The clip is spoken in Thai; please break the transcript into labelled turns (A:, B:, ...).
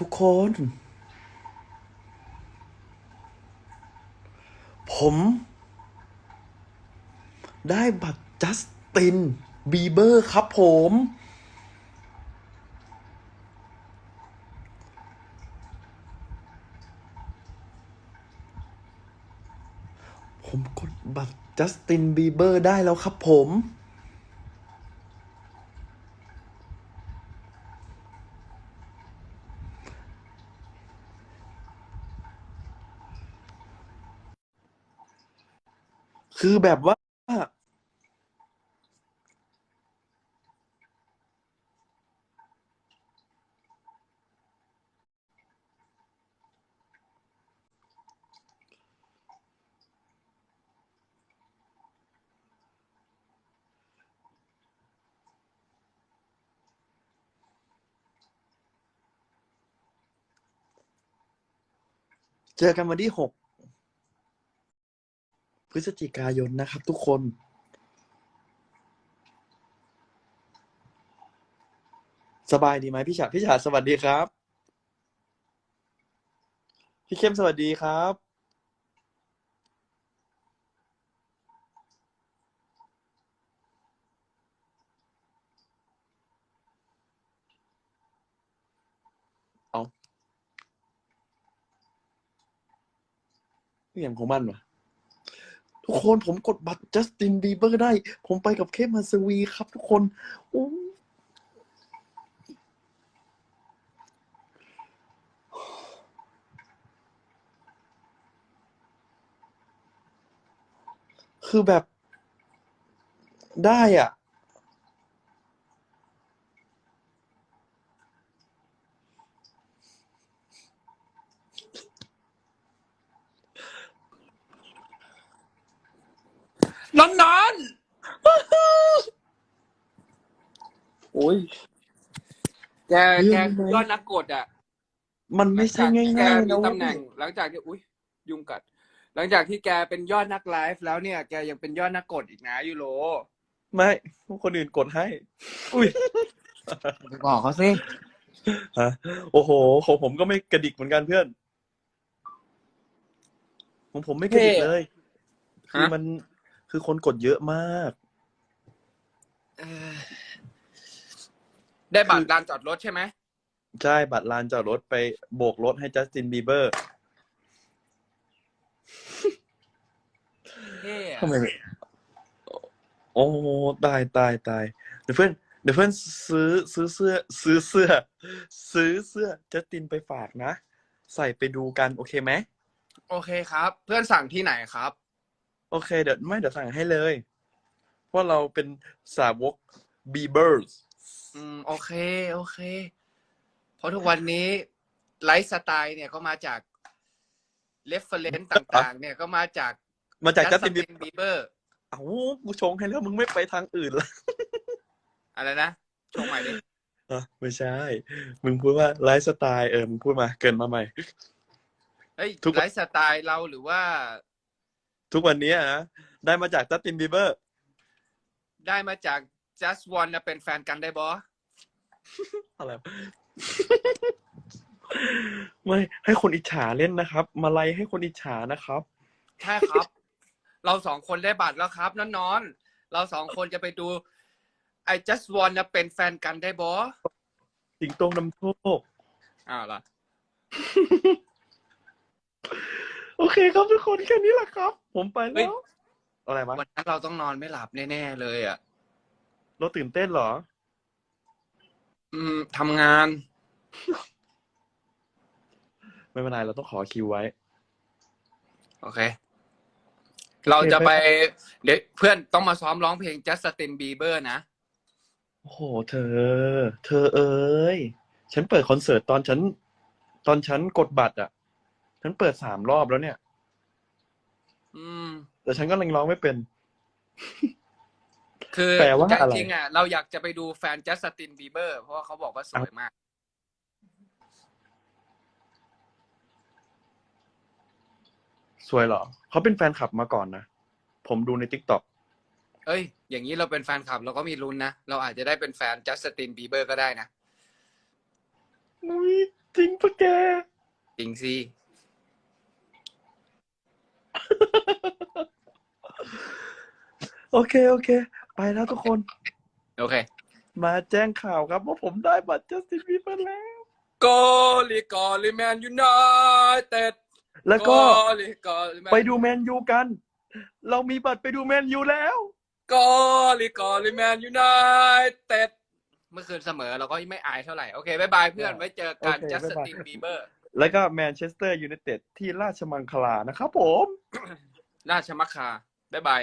A: ทุกคน ผม ได้บัตรจัสติน บีเบอร์ครับผม ผมกดบัตรจัสตินบีเบอร์ได้แล้วครับผม คือแบบว่า เจอกันวันที่หก พฤศจิกายนนะครับทุกคนสบายดีไหมพี่ฉาพี่ฉาสวัสดีครับ พี่เข้มสวัสดีครับ เอาเรื่องของมันวะ ทุกคนผมกดบัตรจัสตินบีเบอร์ได้ ผมไปกับเข้มาสวีครับทุกคนโอ้คือแบบได้อะ
B: นอนนอน
A: โอ้ ย
B: แก
A: เรื่
B: แก
A: องไหม
B: ยอดนักกดอะ
A: มันไม่ใช่ง่
B: แกา
A: ยๆ
B: มี
A: นะเว้
B: ตำแหน่ง
A: ย
B: หลังจากที่อุ้ยยุงกัด หลังจากที่แกเป็นยอดนักไลฟ์แล้วเนี่ยแกยังเป็นยอดนักกดอีกนะยูโร
A: ไม่คนอื่นกดให้ อุ้ย
B: ไปบอกเขาสิ
A: ฮะโอ้โหของผมก็ไม่กระดิกเหมือนกันเพื่อนของผมไม่กระดิกเลย คือมันคือคนกดเยอะมาก
B: ได้บัตรลานจอดรถใช่ไหม
A: ใช่บัตรลานจอดรถไปโบกรถให้จัสตินบีเบอร์
B: เท่อะ
A: ทำไมเนี่ยโอ้ตายตายตายเดี๋ยวเพื่อนเดี๋ยวเพื่อนซื้อซื้อเสื้อ ซื้อเสื้อ ซื้อเสื้อจัสตินไปฝากนะ ใส่ไปดูกันโอเคไหม
B: โอเคครับ เพื่อนสั่งที่ไหนครับ
A: โอเค เดี๋ยวไม่เดี๋ยวสั่งให้เลย เพราะเราเป็นสาวกบีเบอร์
B: อืม โอเค โอเค เพราะทุกวันนี้ไลฟ์สไตล์เนี่ยก็มาจากเรฟเฟรนซ์ต่างๆ เนี่ยก็มาจาก
A: มาจากจัสตินบี
B: บีเบอร์
A: เอ้ากูชงให้แล้วมึงไม่ไปทางอื่นละ
B: อะไรนะชงใหม่ดิ
A: อะไม่ใช่ มึงพูดว่าไลฟ์สไตล์เออมึงพูดมา เกินมาใหม่
B: เฮ้ย
A: ทุก
B: ไลฟ์สไตล์เราหรือว่า
A: ทุกวันนี้นะได้มาจากจัสตินบีเบอร์
B: ได้มาจาก just one นะเป็นแฟนกันได้บอ
A: อะไรวะไม่ให้คนอิจฉาเล่นนะครับ มาไลให้คนอิจฉานะครับ
B: ใช่ครับ เราสองคนได้บัตรแล้วครับนอนนอนๆเราสองคนจะไปดู I just want นะเป็นแฟนกันได้บอ
A: สิงโตนำโชค
B: อ้าวล่ะ
A: โอเคครับทุกคนแค่นี้แหละครับ ผมไป
B: เฮ้
A: แล้
B: ย
A: วอะไรวะ
B: วันนั้นเราต้องนอนไม่หลับแน่ๆเลยอะ
A: เราตื่นเต้นเหรอ
B: อืมทำงาน
A: ไม่เป็นไรเราต้องขอคิวไว้
B: โอเค เราจะไป เดี๋ยวเพื่อนต้องมาซ้อมร้องเพลง Justin Bieber นะ
A: โอ้โห เธอ เธอเอ้ย ฉันเปิดคอนเสิร์ตตอนฉัน ตอนฉันกดบัตรอะ ฉันเปิดสามรอบแล้วเนี่ย
B: อืม
A: แต่ฉันก็ยังร้องไม่เป็น
B: คือ
A: แปลว่าอะไร
B: จริงๆอะเราอยากจะไปดูแฟน Justin Bieber เพราะว่าเขาบอกว่าสวยมาก
A: สวยเหรอ เขาเป็นแฟนคลับมาก่อนนะ ผมดูใน t ิ k t o k
B: เอ้ย อย่างนี้เราเป็นแฟนคลับเราก็มีลุ้นนะ เราอาจจะได้เป็นแฟน Justin Bieber ก็ได้นะ
A: อุ้ยจริงปะแก
B: จริงสิ
A: โอเค โอเค ไปแล้วทุกคน
B: โอเค
A: มาแจ้งข่าวครับว่าผมได้บัตรจัสตินบีเบอร์แล้ว
B: กอลีกอลีแมนยูไนเต็ด
A: แล้วก็
B: ลีกอลีแมน
A: ไปดูแมนยูกัน เรามีบัตรไปดูแมนยูแล้ว
B: กอลีกอลีแมนยูไนเต็ดเมื่อคืนเสมอเราก็ไม่อายเท่าไหร่ โอเคบายบายเพื่อนไว้เจอกัน
A: โอเค
B: จัส
A: บ๊ายบาย
B: ตินบีเบอร์
A: แล้วก็แมนเชสเตอร์ยูไนเต็ดที่ราชมังคลานะครับผม
B: ราชมัคคาบายบาย